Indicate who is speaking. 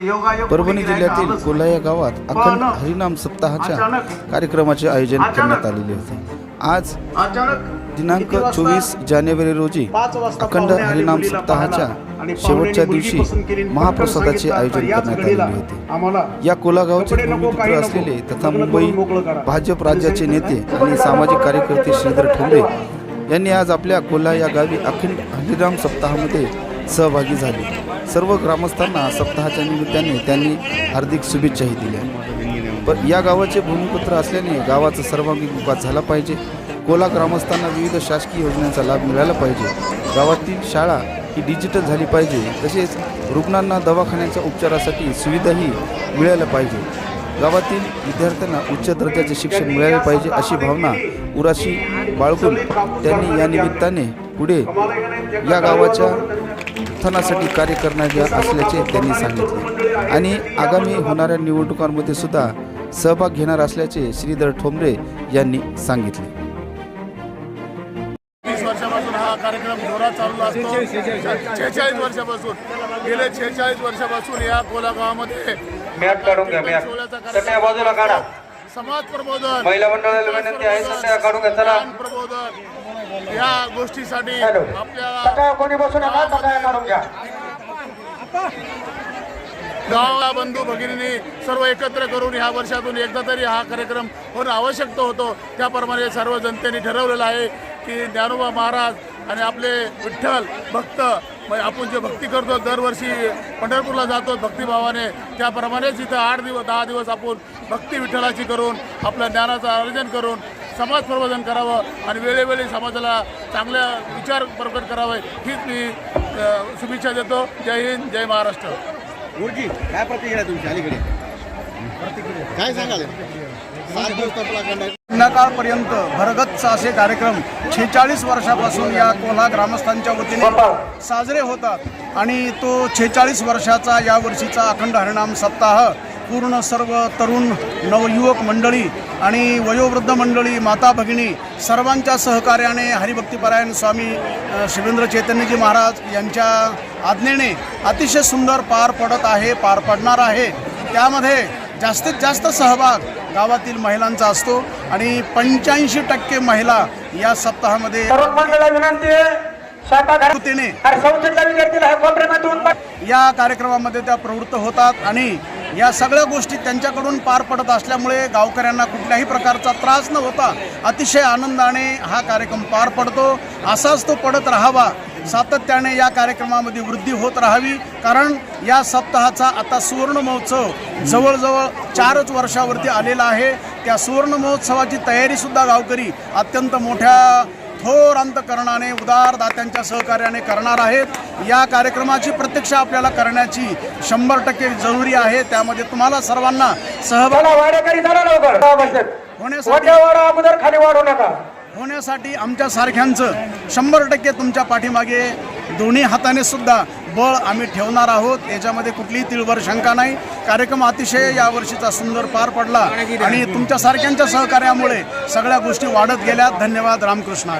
Speaker 1: परभणी जिल्ह्यातील कोल्हा या गावात अखंड हरिनाम सप्ताहाच्या कार्यक्रमाचे आयोजन करण्यात आलेले होते. आज दिनांक चोवीस जानेवारी रोजी अखंड हरिनाम सप्ताहाच्या शेवटच्या दिवशी महाप्रसादाचे आयोजन करण्यात आलेले होते. या कोला गावचे भूमिपुत्र असलेले तथा मुंबई भाजप राज्याचे नेते आणि सामाजिक कार्यकर्ते श्रीधर ठोंबरे यांनी आज आपल्या कोल्हा या गावी अखंड हरिनाम सप्ताहामध्ये सहभागी झाले. सर्व ग्रामस्थांना सप्ताहाच्या निमित्ताने त्यांनी हार्दिक शुभेच्छाही दिल्या. पण या गावाचे भूमिपुत्र असल्याने गावाचा सर्वांगीण विकास झाला पाहिजे. कोला ग्रामस्थांना विविध शासकीय योजनांचा लाभ मिळाला पाहिजे. गावातील शाळा ही डिजिटल झाली पाहिजे. तसेच रुग्णांना दवाखान्याच्या उपचारासाठी सुविधाही मिळायला पाहिजे. गावातील विद्यार्थ्यांना उच्च दर्जाचे शिक्षण मिळाले पाहिजे अशी भावना उराशी बाळगून त्यांनी या निमित्ताने पुढे या गावाच्या उत्थानासाठी कार्य करण्याचे असल्याचे त्यांनी सांगितले. आणि आगामी होणाऱ्या निवडणुकांमध्ये सुद्धा सहभाग घेणार असल्याचे श्रीधर ठोंबरे यांनी सांगितले.
Speaker 2: हा कार्यक्रम जोरात चालू असतो. छेचाळीस वर्षापासून. गेले छेचाळीस वर्षापासून या कोला गावामध्ये समाज प्रबोधन.
Speaker 3: महिला मंडळाला विनंती आहे
Speaker 2: प्रबोधन. या गोष्टीसाठी. आपल्याला
Speaker 3: सट्ट्या कोणी बसू नका सट्ट्या काढून घ्या.
Speaker 2: गावा बंधू भगिनींनी सर्व एकत्र करून ह्या वर्षातून एकदा तरी हा कार्यक्रम होणं आवश्यक होतो. त्याप्रमाणे सर्व जनतेने ठरवलेलं आहे की ज्ञानोबा महाराज आणि आपले विठ्ठल भक्त म्हणजे आपण जे भक्ती करतो दरवर्षी पंढरपूरला जातो भक्तिभावाने. त्याप्रमाणेच इथं आठ दिवस दहा दिवस आपण भक्ती विठ्ठलाची करून आपल्या ज्ञानाचं अर्जन करून समाज प्रबोधन करावं आणि वेळोवेळी समाजाला चांगल्या विचार प्रकट करावे हीच मी शुभेच्छा देतो. जय हिंद जय महाराष्ट्र.
Speaker 4: गुरुजी काय प्रतिक्रिया तुमची अलीकडे? काय सांगाल? सात दिवस
Speaker 5: संध्याकाळपर्यंत भरगच्च असे कार्यक्रम छेचाळीस वर्षापासून या कोल्हा ग्रामस्थांच्या वतीने साजरे होतात. आणि तो छेचाळीस वर्षाचा या वर्षीचा अखंड हरिनाम सप्ताह पूर्ण सर्व तरुण नवयुवक मंडळी आणि वयोवृद्ध मंडळी माता भगिनी सर्वांच्या सहकार्याने हरिभक्तीपरायण स्वामी शिवेंद्र चैतन्यजी महाराज यांच्या आज्ञेने अतिशय सुंदर पार पडत आहे पार पडणार आहे. त्यामध्ये जास्तीत जास्त सहभाग गावातील महिलांचा असतो आणि पंच्याऐंशी टक्के महिला या सप्ताहामध्ये
Speaker 3: विनंती आहे.
Speaker 5: या कार्यक्रमामध्ये त्या प्रवृत्त होतात आणि या सगळ्या गोष्टी त्यांच्याकडून पार पडत असल्यामुळे गावकऱ्यांना कुठल्याही प्रकारचा त्रास न होता अतिशय आनंदाने हा कार्यक्रम पार पडतो. असाच तो पडत राहावा. सातत्याने या कार्यक्रमामध्ये वृद्धी होत राहावी. कारण या सप्ताहाचा आता सुवर्ण महोत्सव जवळजवळ चारच वर्षावरती आलेला आहे. त्या सुवर्ण महोत्सवाची तयारीसुद्धा गावकरी अत्यंत मोठ्या थोर अंतकरणाने उदार दात्यांच्या सहकार्याने करणार आहेत. या कार्यक्रमाची प्रत्यक्ष आपल्याला करण्याची शंभर टक्के जरुरी आहे. त्यामध्ये तुम्हाला सर्वांना सहभाग होण्यासाठी होण्यासाठी आमच्या सारख्यांचं शंभर टक्के तुमच्या पाठीमागे दोन्ही हाताने सुद्धा बळ आम्ही ठेवणार आहोत. याच्यामध्ये कुठलीही तिळभर शंका नाही. कार्यक्रम अतिशय यावर्षीचा सुंदर पार पडला आणि तुमच्यासारख्यांच्या सहकार्यामुळे सगळ्या गोष्टी वाढत गेल्या. धन्यवाद. रामकृष्ण